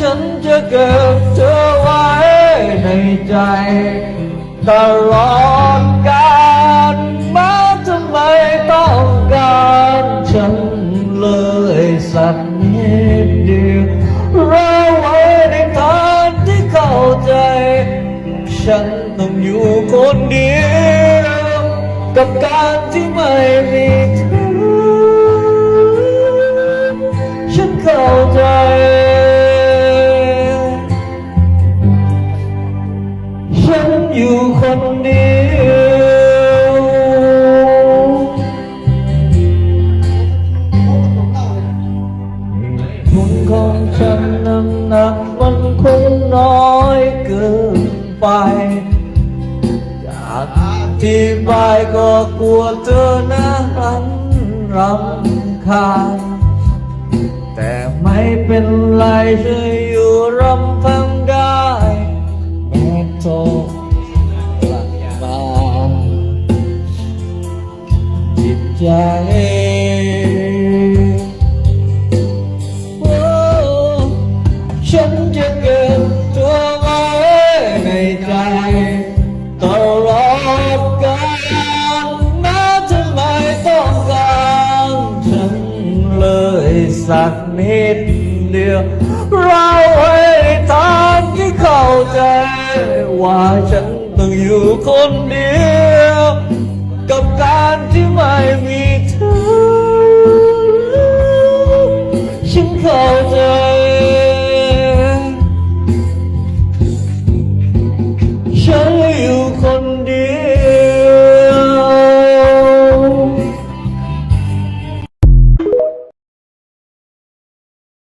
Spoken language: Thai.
ฉันจะเก็บเธอไว้ในใจตลอดกาลมาทำไมต้องการฉันเลยสักนิดเดียวเราไว้ในทางที่เข้าใจ ฉันต้องอยู่คนเดียว กับการที่ไม่มีเธอ อยู่คนเดียวบุญของฉันน้ำหนักมันคงน้อยเกินไป อยากอธิบายก็กลัวเธอนั้นรำคาญแต่ไม่เป็นไรช่วย ใจโอ้ฉันจะเก็บตัวไว้ในใจตลอดกาลแม้ทำไม่ต้องการฉันเลยสักนิดเดียวเราให้ทางที่เข้าใจ ว่าฉันต้องอยู่คนเดียว trái yêu con